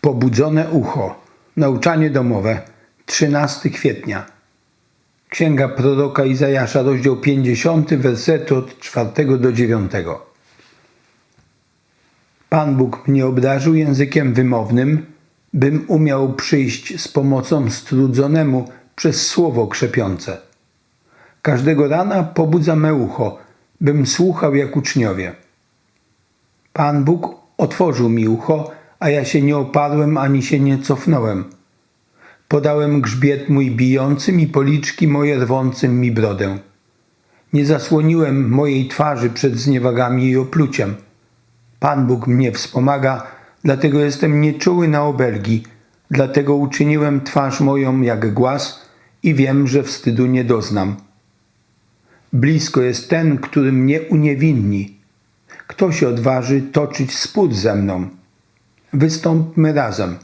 Pobudzone ucho. Nauczanie domowe. 13 kwietnia. Księga proroka Izajasza, rozdział 50, wersety od 4 do 9. Pan Bóg mnie obdarzył językiem wymownym, bym umiał przyjść z pomocą strudzonemu przez słowo krzepiące. Każdego rana pobudza me ucho, bym słuchał jak uczniowie. Pan Bóg otworzył mi ucho, a ja się nie oparłem ani się nie cofnąłem. Podałem grzbiet mój bijącym i policzki moje rwącym mi brodę. Nie zasłoniłem mojej twarzy przed zniewagami i opluciem. Pan Bóg mnie wspomaga, dlatego jestem nieczuły na obelgi, dlatego uczyniłem twarz moją jak głaz i wiem, że wstydu nie doznam. Blisko jest ten, który mnie uniewinni. Kto się odważy toczyć spód ze mną? Wystąpmy razem.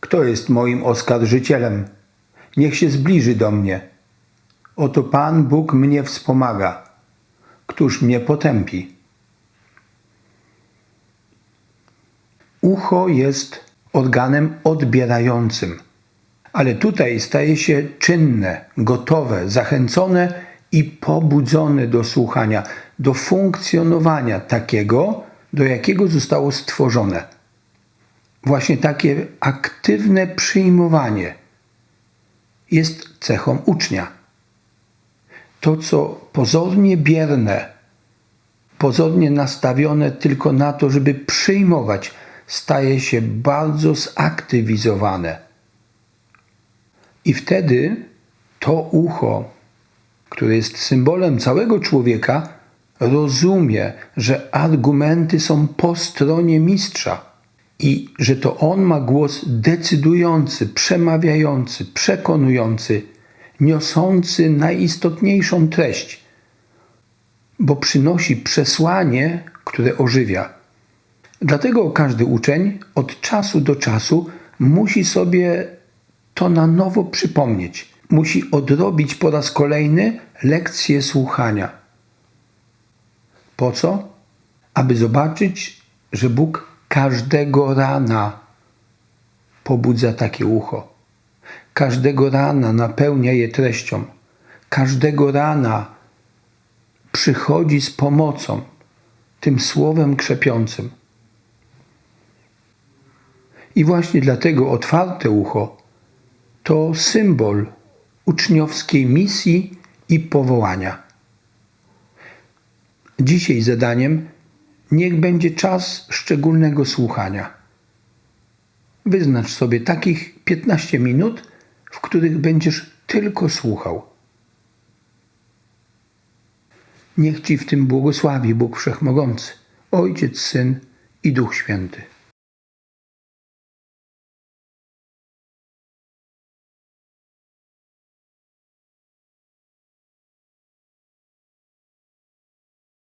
Kto jest moim oskarżycielem? Niech się zbliży do mnie. Oto Pan Bóg mnie wspomaga. Któż mnie potępi? Ucho jest organem odbierającym, ale tutaj staje się czynne, gotowe, zachęcone i pobudzone do słuchania, do funkcjonowania takiego, do jakiego zostało stworzone. Właśnie takie aktywne przyjmowanie jest cechą ucznia. To, co pozornie bierne, pozornie nastawione tylko na to, żeby przyjmować, staje się bardzo zaktywizowane. I wtedy to ucho, które jest symbolem całego człowieka, rozumie, że argumenty są po stronie mistrza i że to on ma głos decydujący, przemawiający, przekonujący, niosący najistotniejszą treść, bo przynosi przesłanie, które ożywia. Dlatego każdy uczeń od czasu do czasu musi sobie to na nowo przypomnieć. Musi odrobić po raz kolejny lekcję słuchania. Po co? Aby zobaczyć, że Bóg każdego rana pobudza takie ucho. Każdego rana napełnia je treścią. Każdego rana przychodzi z pomocą, tym słowem krzepiącym. I właśnie dlatego otwarte ucho to symbol uczniowskiej misji i powołania. Dzisiaj zadaniem niech będzie czas szczególnego słuchania. Wyznacz sobie takich 15 minut, w których będziesz tylko słuchał. Niech Ci w tym błogosławi Bóg Wszechmogący, Ojciec, Syn i Duch Święty.